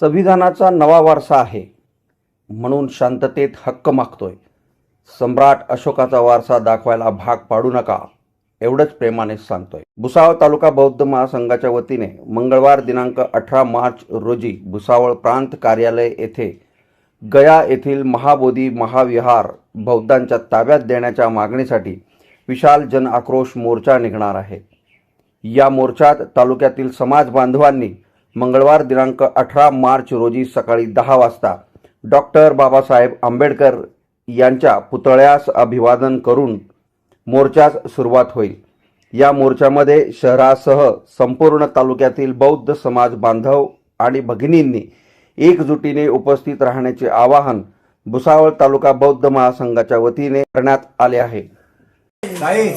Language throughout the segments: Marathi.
संविधानाचा नवा वारसा आहे म्हणून शांततेत हक्क मागतोय. सम्राट अशोकाचा वारसा दाखवायला भाग पाडू नका एवढंच प्रेमाने सांगतोय. भुसावळ तालुका बौद्ध महासंघाच्या वतीने मंगळवार दिनांक अठरा मार्च रोजी भुसावळ प्रांत कार्यालय येथे गया येथील महाबोधी महाविहार बौद्धांच्या ताब्यात देण्याच्या मागणीसाठी विशाल जन आक्रोश मोर्चा निघणार आहे. या मोर्चात तालुक्यातील समाज बांधवांनी मंगळवार दिनांक अठरा मार्च रोजी सकाळी दहा वाजता डॉक्टर बाबासाहेब आंबेडकर यांच्या पुतळ्यास अभिवादन करून मोर्चास सुरुवात होईल. या मोर्चामध्ये शहरासह संपूर्ण तालुक्यातील बौद्ध समाज बांधव आणि भगिनींनी एकजुटीने उपस्थित राहण्याचे आवाहन भुसावळ तालुका बौद्ध महासंघाच्या वतीने करण्यात आले आहे. ताई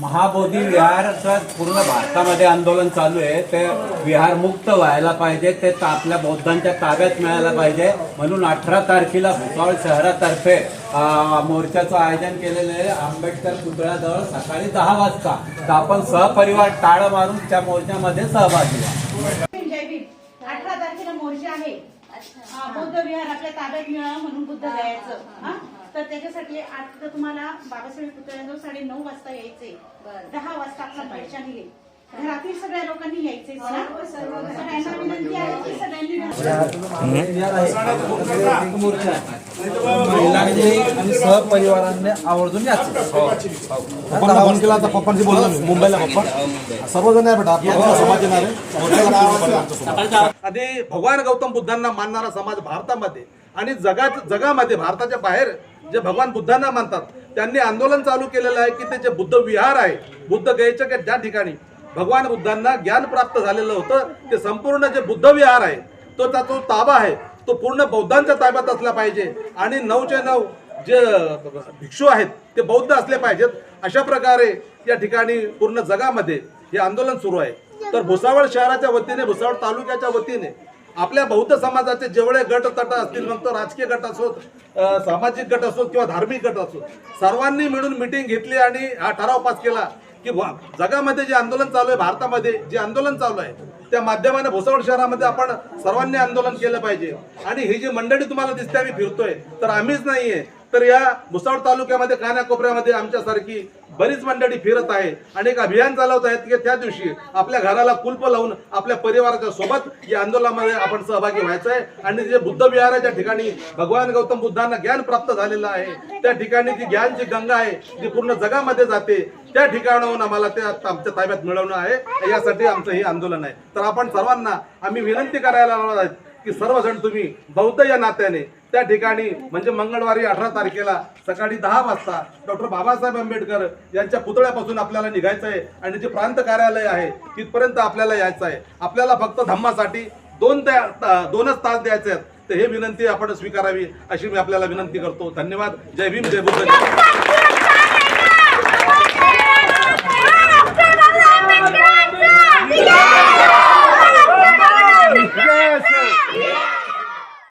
महाबोधी विहारचं पूर्ण भारतामध्ये आंदोलन चालू आहे. ते विहार मुक्त व्हायला पाहिजे ते ता- आपल्या बौद्धांच्या ताब्यात मिळायला पाहिजे. म्हणून अठरा तारखेला भुसावळ शहरातर्फे अं, मोर्चाचं आयोजन केलेलं आहे. आंबेडकर पुतळ्याजवळ सकाळी दहा वाजता. तर आपण सहपरिवार टाळं मारून त्या मोर्चामध्ये सहभागी व्हा. हा, बौद्ध विहार आपल्या ताब्यात मिळावं म्हणून बुद्ध जायचं. हा तर त्याच्यासाठी आता तुम्हाला बाबासाहेब पुतळ्याजवळ साडे नऊ वाजता यायचे दहा वाजता आपला मोर्चा निघेल घरातील सगळ्या लोकांनी यायचे सगळ्यांना विनंती आहे की सगळ्यांनी महिलांनी आणि सहपरिवारांनी आवर्जून याचं केला पप्पांशी मुंबईला पप्पा. सर्वजण आहे बेटा समाज येणार. आणि भगवान गौतम बुद्धांना मानणारा समाज भारतामध्ये आणि जगात जगामध्ये भारताच्या बाहेर जे भगवान बुद्धांना मानतात त्यांनी आंदोलन चालू केलेलं आहे की ते जे बुद्ध विहार आहे बुद्ध गयेच्या के ज्या ठिकाणी भगवान बुद्धांना ज्ञान प्राप्त झालेलं होतं ते संपूर्ण जे बुद्ध विहार आहे तो त्याचा जो ताबा आहे. तो पूर्ण बौद्धांच्या ताब्यात असला पाहिजे. आणि नऊचे नऊ जे भिक्षू आहेत ते बौद्ध असले पाहिजेत. अशा प्रकारे या ठिकाणी पूर्ण जगामध्ये हे आंदोलन सुरू आहे. तर भुसावळ शहराच्या वतीने भुसावळ तालुक्याच्या वतीने आपल्या बौद्ध समाजाचे जेवढे गट तट असतील मग तो राजकीय गट असोत सामाजिक गट असोत किंवा धार्मिक गट असोत सर्वांनी मिळून मिटिंग घेतली आणि हा ठराव पास केला की जगामध्ये जे आंदोलन चालू आहे भारतामध्ये जे आंदोलन चालू आहे त्या माध्यमाने भुसावळ शहरामध्ये आपण सर्वांनी आंदोलन केलं पाहिजे. आणि ही जी मंडळी तुम्हाला दिसते आम्ही फिरतोय तर आम्हीच नाहीये. तर या भुसावळ तालुक्यामध्ये कानाकोपऱ्यामध्ये आमच्यासारखी बरीच मंडळी फिरत आहे. आणि एक अभियान चालवत आहेत की त्या दिवशी आपल्या घराला कुलप लावून आपल्या परिवाराच्या सोबत या आंदोलनामध्ये आपण सहभागी व्हायचं आहे आणि जे बुद्ध विहाराच्या ठिकाणी भगवान गौतम बुद्धांना ज्ञान प्राप्त झालेलं आहे. त्या ठिकाणी जी ज्ञानची गंगा आहे जी पूर्ण जगामध्ये जाते. त्या ठिकाणाहून आम्हाला ते आमच्या ताब्यात मिळवणं आहे. यासाठी आमचं हे आंदोलन आहे. तर आपण सर्वांना आम्ही विनंती करायला लावणार आहेत की सर्वजण तुम्ही बौद्ध या नात्याने त्या ठिकाणी म्हणजे मंगळवारी अठरा तारखेला सकाळी दहा वाजता डॉक्टर बाबासाहेब आंबेडकर यांच्या पुतळ्यापासून आपल्याला निघायचं आहे. आणि जे प्रांत कार्यालय आहे तिथपर्यंत आपल्याला यायचं आहे. आपल्याला फक्त धम्मासाठी दोन त्या दोनच तास द्यायचे आहेत. तर हे विनंती आपण स्वीकारावी अशी मी आपल्याला विनंती करतो. धन्यवाद. जय भीम जय बुद्ध.